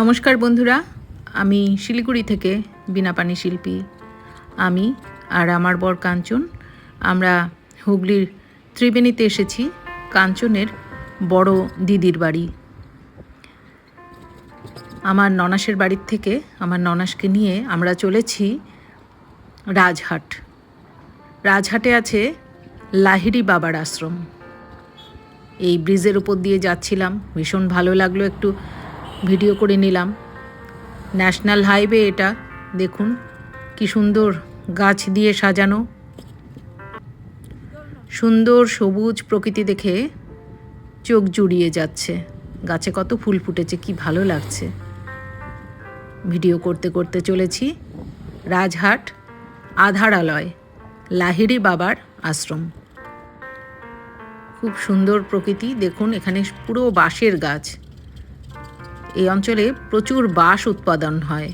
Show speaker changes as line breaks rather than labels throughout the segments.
নমস্কার বন্ধুরা, আমি শিলিগুড়ি থেকে বিনাপানি শিল্পী আমি আর আমার বর কাঞ্চন। আমরা হুগলির ত্রিবেণীতে এসেছি, কাঞ্চনের বড় দিদির বাড়ি। আমার ননাসের বাড়ির থেকে আমার ননাসকে নিয়ে আমরা চলেছি রাজহাট। রাজহাটে আছে লাহিড়ি বাবার আশ্রম। এই ব্রিজের উপর দিয়ে যাচ্ছিলাম, ভীষণ ভালো লাগল একটু। ভিডিও করে নিলাম। ন্যাশনাল হাইওয়ে এটা। দেখুন, কি সুন্দর গাছ দিয়ে সাজানো। সুন্দর সবুজ প্রকৃতি দেখে চোখ জুড়িয়ে যাচ্ছে। গাছে কত ফুল ফুটেছে, কি ভালো লাগছে। ভিডিও করতে করতে চলেছি রাজহাট আধারালয়, লাহিড়ি বাবার আশ্রম। খুব সুন্দর প্রকৃতি। দেখুন, এখানে পুরো বাঁশের গাছ। অঞ্চলে প্রচুর বাঁশ উৎপাদন হয়।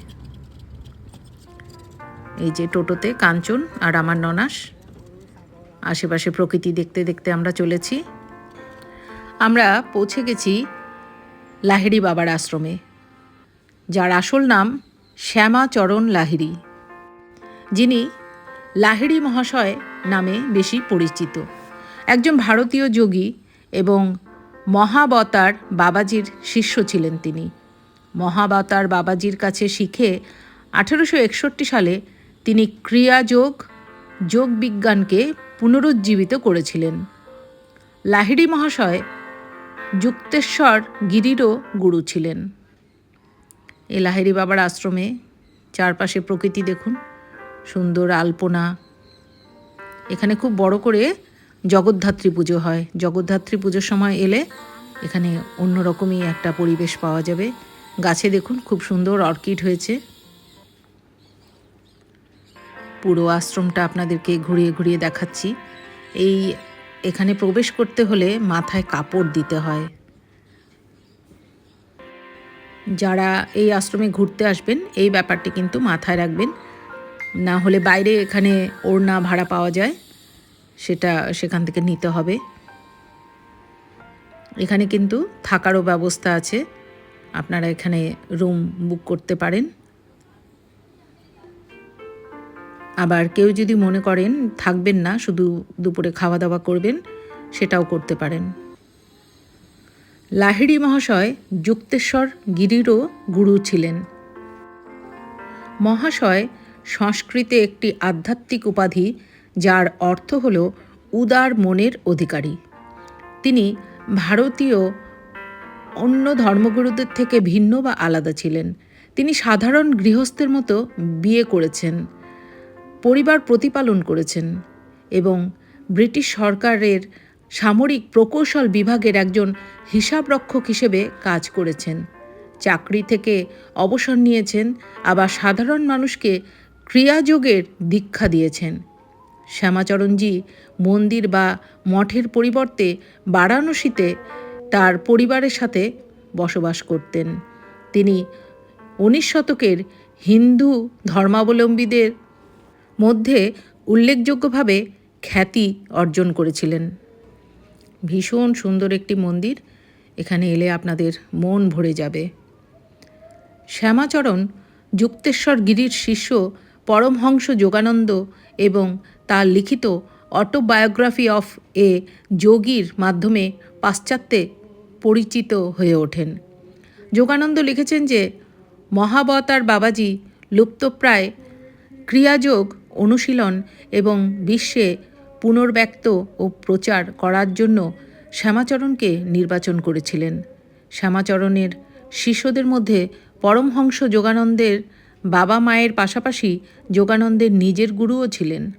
এই যে টোটোতে কাঞ্চন আর আমার ননাস, আশেপাশে প্রকৃতি দেখতে দেখতে আমরা চলেছি। আমরা পৌঁছে গেছি লাহিড়ি বাবার আশ্রমে, যার আসল নাম শ্যামাচরণ লাহিড়ি, যিনি লাহিড়ি মহাশয় নামে বেশি পরিচিত। একজন ভারতীয় যোগী এবং মহাবতার বাবাজির শিষ্য ছিলেন তিনি। মহাবতার বাবাজির কাছে শিখে আঠেরোশো একষট্টি সালে তিনি ক্রিয়াযোগ, যোগ বিজ্ঞানকে পুনরুজ্জীবিত করেছিলেন। লাহিড়ি মহাশয় যুক্তেশ্বর গিরিরও গুরু ছিলেন। এ লাহিড়ি বাবার আশ্রমে চারপাশে প্রকৃতি দেখুন, সুন্দর আলপনা, এখানে খুব বড় করে জগদ্ধাত্রী পুজো হয়। জগদ্ধাত্রী পুজোর সময় এলে এখানে অন্যরকমই একটা পরিবেশ পাওয়া যাবে। গাছে দেখুন, খুব সুন্দর অর্কিড হয়েছে। পুরো আশ্রমটা আপনাদেরকে ঘুরিয়ে ঘুরিয়ে দেখাচ্ছি। এই এখানে প্রবেশ করতে হলে মাথায় কাপড় দিতে হয়। যারা এই আশ্রমে ঘুরতে আসবেন, এই ব্যাপারটি কিন্তু মাথায় রাখবেন। না হলে বাইরে এখানে ওড়না ভাড়া পাওয়া যায়। সেটা সেখান থেকে নিতে হবে। এখানে কিন্তু থাকারও ব্যবস্থা আছে। আপনারা এখানে রুম বুক করতে পারেন। আবার কেউ যদি মনে করেন থাকবেন না, শুধু দুপুরে খাওয়া দাওয়া করবেন, সেটাও করতে পারেন। লাহিড়ি মহাশয় যুক্তেশ্বর গিরিরও গুরু ছিলেন। মহাশয় সংস্কৃতে একটি আধ্যাত্মিক উপাধি যার অর্থ হল উদার মনের অধিকারী। তিনি ভারতীয় অন্য ধর্মগুরুদের থেকে ভিন্ন বা আলাদা ছিলেন। তিনি সাধারণ গৃহস্থের মতো বিয়ে করেছেন, পরিবার প্রতিপালন করেছেন এবং ব্রিটিশ সরকারের সামরিক প্রকৌশল বিভাগের একজন হিসাবরক্ষক হিসেবে কাজ করেছেন। চাকরি থেকে অবসর নিয়েছেন, আবার সাধারণ মানুষকে ক্রিয়াযোগের দীক্ষা দিয়েছেন। শ্যামাচরণজি মন্দির বা মঠের পরিবর্তে বারাণসীতে তার পরিবারের সাথে বসবাস করতেন। তিনি উনিশ শতকের হিন্দু ধর্মাবলম্বীদের মধ্যে উল্লেখযোগ্যভাবে খ্যাতি অর্জন করেছিলেন। ভীষণ সুন্দর একটি মন্দির, এখানে এলে আপনাদের মন ভরে যাবে। শ্যামাচরণ যুক্তেশ্বর গিরির শিষ্য পরমহংস যোগানন্দ এবং তার লিখিত অটোবায়োগ্রাফি অফ এ যোগীর মাধ্যমে পাশ্চাত্যে পরিচিত হয়ে ওঠেন। যোগানন্দ লিখেছেন যে, মহাবতার বাবাজি লুপ্তপ্রায় ক্রিয়াযোগ, অনুশীলন এবং বিশ্বে পুনর্ব্যক্ত ও প্রচার করার জন্য শ্যামাচরণকে নির্বাচন করেছিলেন। শ্যামাচরণের শিষ্যদের মধ্যে পরমহংস যোগানন্দের বাবা মায়ের পাশাপাশি যোগানন্দের নিজের গুরুও ছিলেন।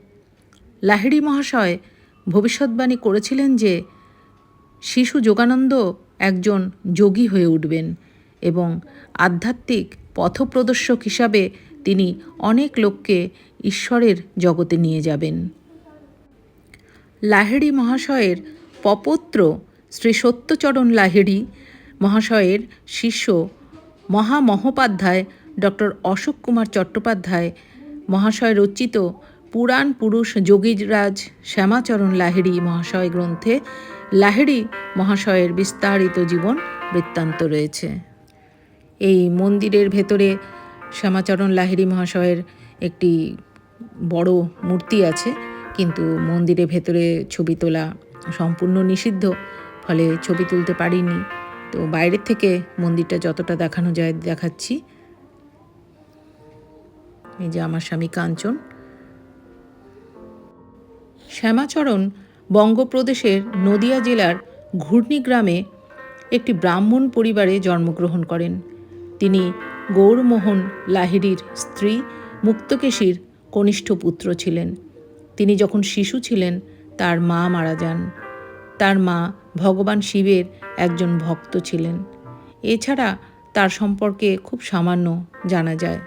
লাহিড়ি মহাশয় ভবিষ্যৎবাণী করেছিলেন যে শিশু যোগানন্দ একজন যোগী হয়ে উঠবেন এবং আধ্যাত্মিক পথপ্রদর্শক হিসাবে তিনি অনেক লোককে ঈশ্বরের জগতে নিয়ে যাবেন। লাহিড়ি মহাশয়ের পপত্র শ্রী সত্যচরণ লাহিড়ি মহাশয়ের শিষ্য মহামহোপাধ্যায় ডক্টর অশোক কুমার চট্টোপাধ্যায় মহাশয় রচিত পুরাণ পুরুষ যোগীরাজ শ্যামাচরণ লাহিড়ি মহাশয় গ্রন্থে লাহিড়ি মহাশয়ের বিস্তারিত জীবন বৃত্তান্ত রয়েছে। এই মন্দিরের ভেতরে শ্যামাচরণ লাহিড়ী মহাশয়ের একটি বড় মূর্তি আছে, কিন্তু মন্দিরের ভেতরে ছবি তোলা সম্পূর্ণ নিষিদ্ধ, ফলে ছবি তুলতে পারিনি। তো বাইরের থেকে মন্দিরটা যতটা দেখানো যায় দেখাচ্ছি। এই যে আমার স্বামী কাঞ্চন শ্যামাচরণ বঙ্গপ্রদেশের নদিয়া জেলার ঘূর্ণি গ্রামে একটি ব্রাহ্মণ পরিবারে জন্মগ্রহণ করেন। তিনি গৌরমোহন লাহিড়ীর স্ত্রী মুক্তকেশীর কনিষ্ঠ পুত্র ছিলেন। তিনি যখন শিশু ছিলেন, তার মা মারা যান। তার মা ভগবান শিবের একজন ভক্ত ছিলেন। এছাড়া তার সম্পর্কে খুব সামান্য জানা যায়।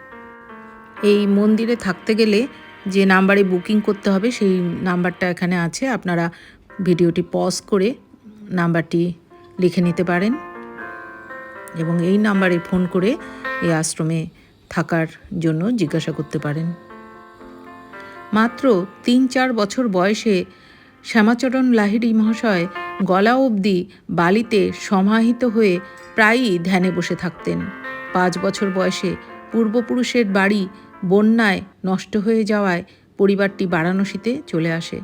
এই মন্দিরে থাকতে গেলে যে নাম্বারে বুকিং করতে হবে, সেই নাম্বারটা এখানে আছে। আপনারা ভিডিওটি পজ করে নাম্বারটি লিখে নিতে পারেন এবং এই নাম্বারে ফোন করে এই আশ্রমে থাকার জন্য জিজ্ঞাসা করতে পারেন। মাত্র তিন চার বছর বয়সে শ্যামাচরণ লাহিড়ী মহাশয় গলা অবধি বালিতে সমাহিত হয়ে প্রায়ই ধ্যানে বসে থাকতেন। পাঁচ বছর বয়সে পূর্বপুরুষের বাড়ি বন্যায় নষ্ট হয়ে যাওয়ায় পরিবারটি বারাণসীতে চলে আসে।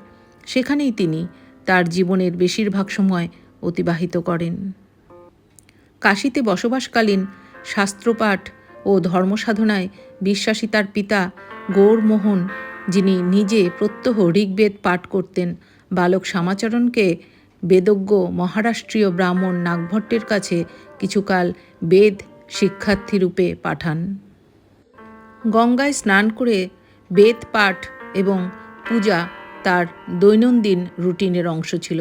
সেখানেই তিনি তার জীবনের বেশিরভাগ সময় অতিবাহিত করেন। কাশীতে বসবাসকালীন শাস্ত্রপাঠ ও ধর্মসাধনায় বিশ্বাসী তার পিতা গৌরমোহন, যিনি নিজে প্রত্যহ ঋগ্বেদ পাঠ করতেন, বালক শ্যামাচরণকে বেদজ্ঞ মহারাষ্ট্রীয় ব্রাহ্মণ নাগভট্টের কাছে কিছুকাল বেদ শিক্ষার্থীরূপে পাঠান। গঙ্গায় স্নান করে বেদ পাঠ এবং পূজা তার দৈনন্দিন রুটিনের অংশ ছিল।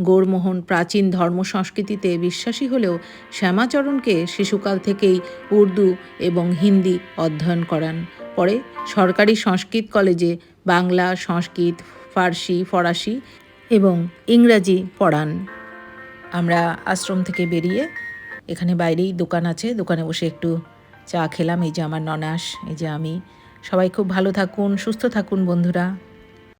গৌরমোহন প্রাচীন ধর্ম সংস্কৃতিতে বিশ্বাসী হলেও শ্যামাচরণকে শিশুকাল থেকেই উর্দু এবং হিন্দি অধ্যয়ন করান। পরে সরকারি সংস্কৃত কলেজে বাংলা, সংস্কৃত, ফার্সি, ফরাসি এবং ইংরাজি পড়ান। আমরা আশ্রম থেকে বেরিয়ে এখানে বাইরেই দোকান আছে, দোকানে বসে একটু চা খেলাম, এই যে আমার ননাস, এই যে আমি। সবাই খুব ভালো থাকুন, সুস্থ থাকুন বন্ধুরা।